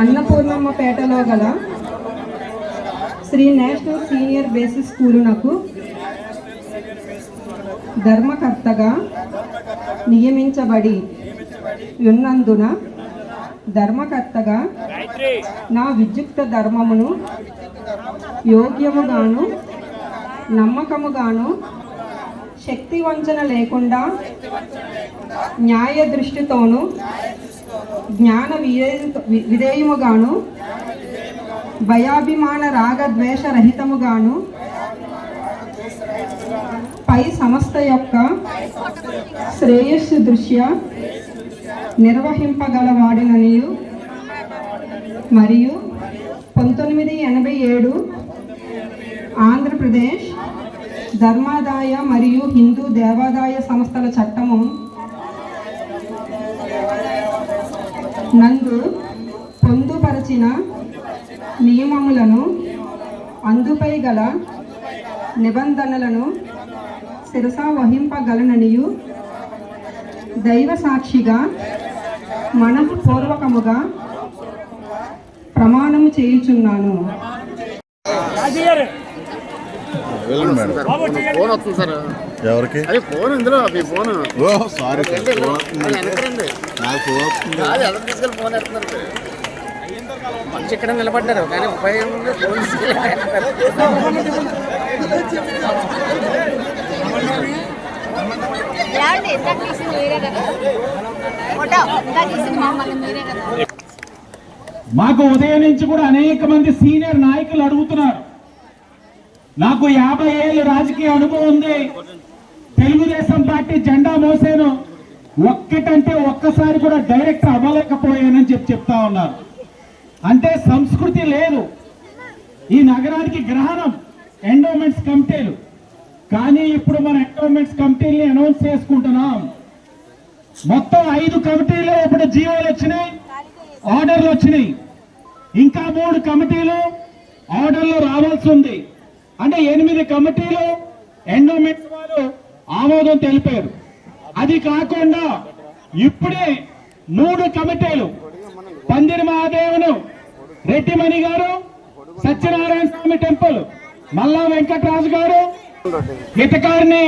అన్నపూర్ణమ్మపేటలో గల Shri national senior basic స్కూలునకు ధర్మకర్తగా నియమించబడి ఉన్నందున ధర్మకర్తగా నా విద్యుక్త ధర్మమును యోగ్యముగాను నమ్మకముగాను శక్తి వంచన లేకుండా న్యాయ దృష్టితోనూ జ్ఞాన విధేయముగాను భయాభిమాన రాగద్వేష రహితముగాను పై సంస్థ యొక్క శ్రేయస్సు దృష్ట్యా నిర్వహింపగలవాడిననియు. మరియు పంతొమ్మిది ఎనభై ఏడు ఆంధ్రప్రదేశ్ ధర్మాదాయ మరియు హిందూ దేవాదాయ సంస్థల చట్టము నందు పొందుపరచిన నియమములను అందుపై గల నిబంధనలను శిరసా వహింపగలననియు దైవ సాక్షిగా మనపూర్వకముగా ప్రమాణము చేయుచున్నాను. వెళ్ళండి మేడం? ఫోన్ వస్తుంది సార్ ఎవరికి? అదే ఫోన్ ఇందులో మీ phone. Oh sorry sir. Phone వస్తుంది. వెనకరండి. నాకు ఫోన్ వస్తుంది. అది ఎలా తీసుకెళ్ళి ఫోన్ ఎడుతున్నారు మనిషి ఇక్కడ నిలబడ్డారు. కానీ ఉపయోగం ఉంది, ఫోన్ మాకు ఉదయం నుంచి కూడా అనేక మంది సీనియర్ నాయకులు అడుగుతున్నారు. నాకు యాభై ఏళ్ళు రాజకీయ అనుభవం ఉంది. తెలుగుదేశం పార్టీ జెండా మోసాను. ఒక్కటంటే ఒక్కసారి కూడా డైరెక్ట్ అవ్వలేకపోయానని చెప్పి చెప్తా ఉన్నారు. అంటే సంస్కృతి లేదు. ఈ నగరానికి గ్రహణం ఎండోమెంట్స్ కమిటీలు. కానీ ఇప్పుడు మన ఎండోమెంట్స్ కమిటీని అనౌన్స్ చేసుకుంటున్నాం. మొత్తం ఐదు కమిటీలు ఇప్పుడు జీవోలు వచ్చినాయి ఆర్డర్లు వచ్చినాయి. ఇంకా మూడు కమిటీలు ఆర్డర్లు రావాల్సి ఉంది. అంటే ఎనిమిది కమిటీలు ఎండోమెంట్స్ వారు ఆమోదం తెలిపారు. అది కాకుండా ఇప్పుడే మూడు కమిటీలు పందిరి మహాదేవును రెడ్డిమణి గారు సత్యనారాయణ స్వామి టెంపుల్ మల్లా వెంకటరాజు గారు హితకారిని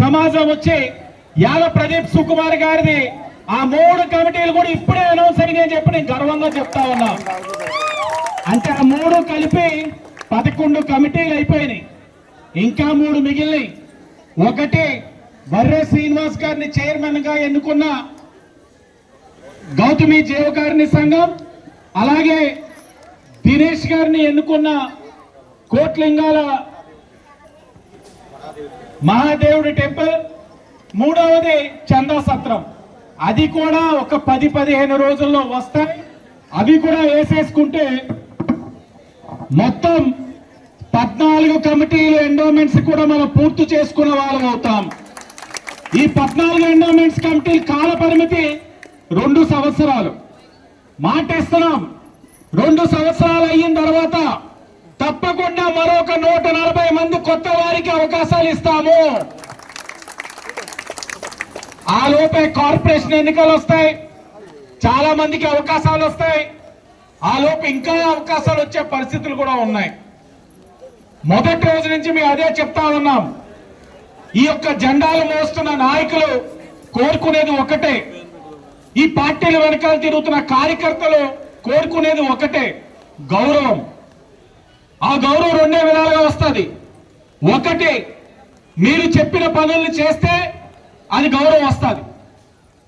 సమాజం వచ్చి యాల ప్రదీప్ సుకుమార్ గారిది ఆ మూడు కమిటీలు కూడా ఇప్పుడే అనౌన్స్ అయినాయని చెప్పి నేను గర్వంగా చెప్తా ఉన్నా. అంటే ఆ మూడు కలిపి పదకొండు కమిటీలు అయిపోయినాయి. ఇంకా మూడు మిగిలినాయి. ఒకటి బర్రే శ్రీనివాస్ గారిని చైర్మన్గా ఎన్నుకున్న గౌతమి జీవకారిణి సంఘం అలాగే దినేష్ గారిని ఎన్నుకున్న కోట్లింగాల మహాదేవుడి టెంపుల్ మూడవది చందా సత్రం అది కూడా ఒక పది పదిహేను రోజుల్లో వస్తాయి. అవి కూడా వేసేసుకుంటే మొత్తం పద్నాలుగు కమిటీలు ఎండోమెంట్స్ కూడా మనం పూర్తి చేసుకున్న వాళ్ళం అవుతాం. ఈ పద్నాలుగు ఎండోమెంట్స్ కమిటీ కాల పరిమితి రెండు సంవత్సరాలు. మాటేస్తున్నాం. రెండు సంవత్సరాలు అయిన తర్వాత తప్పకుండా మరొక నూట నలభై మంది కొత్త వారికి అవకాశాలు ఇస్తాము. ఆ లోపే కార్పొరేషన్ ఎన్నికలు వస్తాయి. చాలా మందికి అవకాశాలు వస్తాయి. ఆ లోపు ఇంకా అవకాశాలు వచ్చే పరిస్థితులు కూడా ఉన్నాయి. మొదటి రోజు నుంచి మేము అదే చెప్తా ఉన్నాం. ఈ యొక్క జెండాలు మోస్తున్న నాయకులు కోరుకునేది ఒకటే. ఈ పార్టీల వెనకాల తిరుగుతున్న కార్యకర్తలు కోరుకునేది ఒకటే. గౌరవం. ఆ గౌరవం రెండే విధాలుగా వస్తుంది. ఒకటి మీరు చెప్పిన పనులు చేస్తే అది గౌరవం వస్తుంది.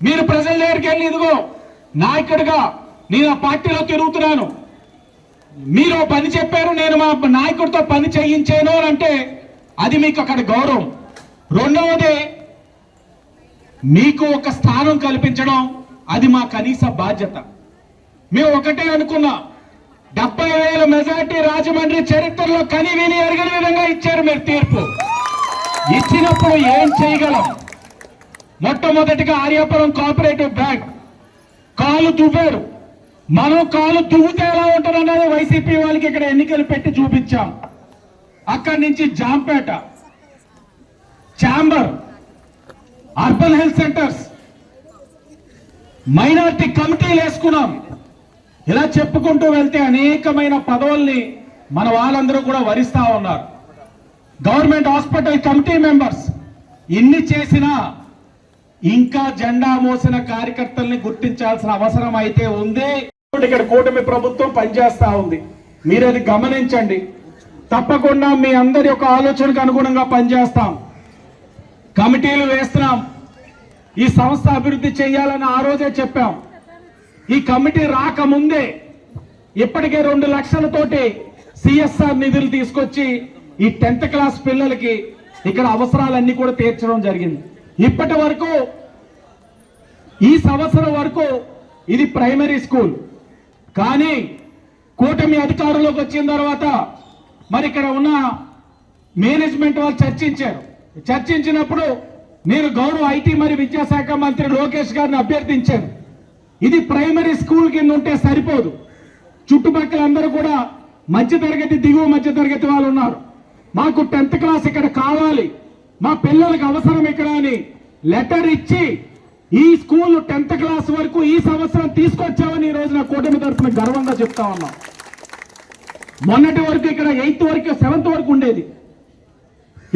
మీరు ప్రజల దగ్గరికి వెళ్ళి ఇదిగో నాయకుడిగా నేను ఆ పార్టీలో తిరుగుతున్నాను. మీరు పని చెప్పారు నేను మా నాయకుడితో పని చేయించాను అని అంటే అది మీకు అక్కడ గౌరవం. రెండవది మీకు ఒక స్థానం కల్పించడం అది మా కనీస బాధ్యత. మేము ఒకటే అనుకున్నా డెబ్బై వేల మెజార్టీ రాజమండ్రి చరిత్రలో కని విని ఎరగని విధంగా ఇచ్చారు మీరు తీర్పు. ఇచ్చినప్పుడు ఏం చేయగలం? మొట్టమొదటిగా ఆర్యాపురం కోఆపరేటివ్ బ్యాంక్ కాలు చూపారు మనం కాలు దువ్వుతే ఎలా ఉంటుంది వైసీపీ వాళ్ళకి ఇక్కడ ఎన్నికలు పెట్టి చూపించాం. అక్కడి నుంచి Jampeta chamber urban health centres minority కమిటీలు వేసుకున్నాం. ఇలా చెప్పుకుంటూ వెళ్తే అనేకమైన పదవుల్ని మన వాళ్ళందరూ కూడా వరిస్తా ఉన్నారు. గవర్నమెంట్ హాస్పిటల్ కమిటీ మెంబర్స్ ఇన్ని చేసినా ఇంకా జెండా మోసిన కార్యకర్తల్ని గుర్తించాల్సిన అవసరం అయితే ఉంది. ఇక్కడ కూటమి ప్రభుత్వం పనిచేస్తా ఉంది. మీరు అది గమనించండి. తప్పకుండా మీ అందరి యొక్క ఆలోచనకు అనుగుణంగా పనిచేస్తాం. కమిటీలు వేస్తున్నాం. ఈ సంస్థ అభివృద్ధి చేయాలని ఆ రోజే చెప్పాం. ఈ కమిటీ రాకముందే ఇప్పటికే రెండు లక్షలతోటి సిఎస్ఆర్ నిధులు తీసుకొచ్చి ఈ టెన్త్ క్లాస్ పిల్లలకి ఇక్కడ అవసరాలన్నీ కూడా తీర్చడం జరిగింది. ఇప్పటి వరకు ఈ సంవత్సరం వరకు ఇది ప్రైమరీ స్కూల్. కానీ కూటమి అధికారంలోకి వచ్చిన తర్వాత మరి ఇక్కడ ఉన్న మేనేజ్మెంట్ వాళ్ళు చర్చించారు. చర్చించినప్పుడు నేను గౌరవ ఐటీ మరియు విద్యాశాఖ మంత్రి లోకేష్ గారిని అభ్యర్థించాను. ఇది ప్రైమరీ స్కూల్ కింద ఉంటే సరిపోదు. చుట్టుపక్కల అందరూ కూడా మధ్య తరగతి దిగువ మధ్య తరగతి వాళ్ళు ఉన్నారు. మాకు టెన్త్ క్లాస్ ఇక్కడ కావాలి. మా పిల్లలకు అవసరం ఇక్కడ అని లెటర్ ఇచ్చి ఈ స్కూల్ టెన్త్ క్లాస్ వరకు ఈ సంవత్సరం తీసుకొచ్చామని ఈ రోజు నా కూటమి తరఫున గర్వంగా చెప్తా ఉన్నాం. మొన్నటి వరకు ఇక్కడ ఎయిత్ వరకు సెవెంత్ వరకు ఉండేది.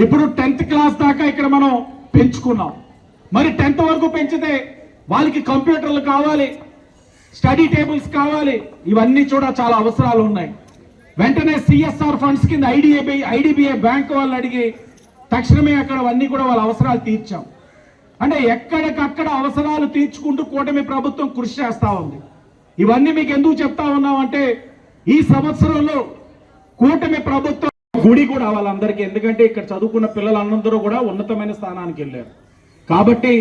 ఇప్పుడు టెన్త్ క్లాస్ దాకా ఇక్కడ మనం పెంచుకున్నాం. మరి టెన్త్ వరకు పెంచితే వాళ్ళకి కంప్యూటర్లు కావాలి స్టడీ టేబుల్స్ కావాలి ఇవన్నీ కూడా చాలా అవసరాలు ఉన్నాయి. వెంటనే సిఎస్ఆర్ ఫండ్స్ కింద ఐడిఏబి ఐడిబిఐ బ్యాంక్ వాళ్ళు అడిగి తక్షణమే అక్కడ అవన్నీ కూడా వాళ్ళ అవసరాలు తీర్చాం. అంటే ఎక్కడికక్కడ అవసరాలు తీర్చుకుంటూ కూటమి ప్రభుత్వం కృషి చేస్తూ ఉంది. ఇవన్నీ మీకు ఎందుకు చెప్తా ఉన్నామంటే ఈ సంవత్సరంలో కూటమి ప్రభుత్వం గుడి కూడా వాళ్ళందరికీ ఎందుకంటే ఇక్కడ చదువుకున్న పిల్లలందరూ కూడా ఉన్నతమైన స్థానానికి వెళ్ళారు. కాబట్టి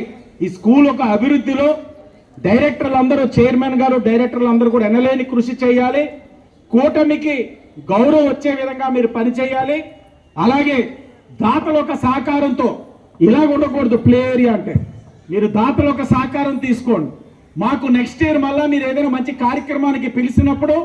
ఈ స్కూల్ ఒక అభివృద్ధిలో డైరెక్టర్లు అందరూ చైర్మన్ గారు డైరెక్టర్లు అందరూ కూడా ఎనలేని కృషి చేయాలి. కూటమికి గౌరవం వచ్చే విధంగా మీరు పని చేయాలి. అలాగే దాతల ఒక సహకారంతో ఇలా ఉండకూడదు ప్లే ఏరియా అంటే. మీరు దాతల ఒక సహకారం తీసుకోండి. మాకు నెక్స్ట్ ఇయర్ మళ్ళా మీరు ఏదైనా మంచి కార్యక్రమానికి పిలిచినప్పుడు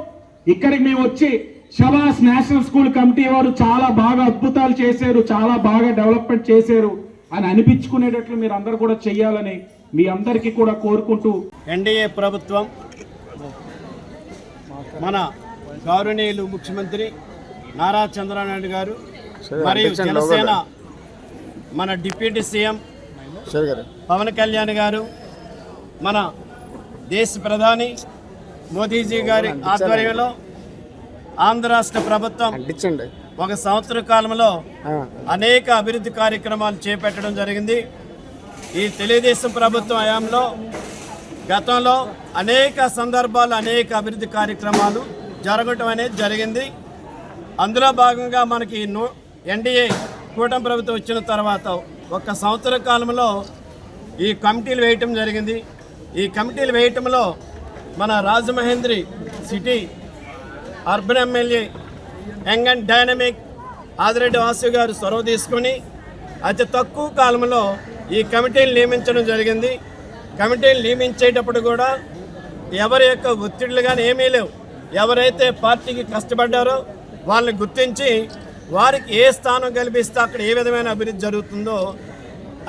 ఇక్కడికి మేము వచ్చి షబాస్ నేషనల్ స్కూల్ కమిటీ వారు చాలా బాగా అద్భుతాలు చేశారు చాలా బాగా డెవలప్మెంట్ చేశారు అని అనిపించుకునేటట్లు మీరు అందరు కూడా చెయ్యాలని మీ అందరికీ కూడా కోరుకుంటూ ఎన్డీఏ ప్రభుత్వం మన గౌరవనీయులు ముఖ్యమంత్రి నారా చంద్రబాబు గారు మరియు జనసేన మన డిప్యూటీ సీఎం పవన్ కళ్యాణ్ గారు మన దేశ ప్రధాని మోదీజీ గారి ఆధ్వర్యంలో ఆంధ్ర రాష్ట్ర ప్రభుత్వం ఒక సంవత్సర కాలంలో అనేక అభివృద్ధి కార్యక్రమాలు చేపట్టడం జరిగింది. ఈ తెలుగుదేశం ప్రభుత్వం హయాంలో గతంలో అనేక సందర్భాలు అనేక అభివృద్ధి కార్యక్రమాలు జరగటం అనేది జరిగింది. అందులో భాగంగా మనకి నూ ఎన్డీఏ కూటమి ప్రభుత్వం వచ్చిన తర్వాత ఒక సంవత్సర కాలంలో ఈ కమిటీలు వేయటం జరిగింది. ఈ కమిటీలు వేయటంలో మన Rajamahendri city urban MLA young and dynamic Adireddy Vasu గారు చొరవ తీసుకొని అతి తక్కువ కాలంలో ఈ కమిటీలు నియమించడం జరిగింది. కమిటీలు నియమించేటప్పుడు కూడా ఎవరి యొక్క ఒత్తిడులు కానీ ఏమీ లేవు. ఎవరైతే పార్టీకి కష్టపడ్డారో వాళ్ళని గుర్తించి వారికి ఏ స్థానం కల్పిస్తే అక్కడ ఏ విధమైన అభివృద్ధి జరుగుతుందో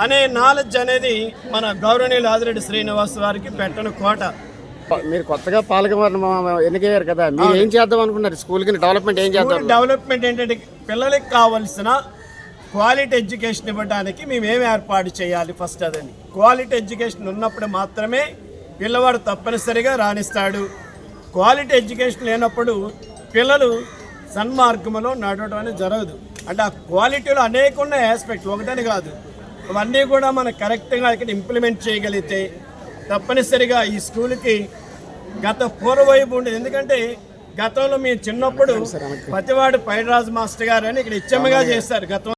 అనే నాలెడ్జ్ అనేది మన గౌరవనీయులు ఆదిరెడ్డి శ్రీనివాస్ వారికి పెట్టను కోట. మీరు కొత్తగా పాలకవర్గం ఎన్నికయ్యారు కదా మీరు ఏం చేద్దాం అనుకున్నారు? స్కూల్కి డెవలప్మెంట్ ఏం చేద్దాం? డెవలప్మెంట్ ఏంటంటే పిల్లలకి కావలసిన క్వాలిటీ ఎడ్యుకేషన్ ఇవ్వడానికి మేము ఏం ఏర్పాటు చేయాలి ఫస్ట్ అదని. క్వాలిటీ ఎడ్యుకేషన్ ఉన్నప్పుడు మాత్రమే పిల్లవాడు తప్పనిసరిగా రాణిస్తాడు. క్వాలిటీ ఎడ్యుకేషన్ లేనప్పుడు పిల్లలు సన్మార్గంలో నడవడం అనేది జరగదు. అంటే ఆ క్వాలిటీలో అనేక ఉన్న ఆస్పెక్ట్లు ఒకటని కాదు. అవన్నీ కూడా మనం కరెక్ట్గా ఇక్కడ ఇంప్లిమెంట్ చేయగలిగితే తప్పనిసరిగా ఈ స్కూల్కి గత పూర్వవైపు ఉండేది. ఎందుకంటే గతంలో మేము చిన్నప్పుడు పతివాడు పైరాజు మాస్టర్ గారు అని ఇక్కడ ఇచ్చమ్మగా చేస్తారు. గతం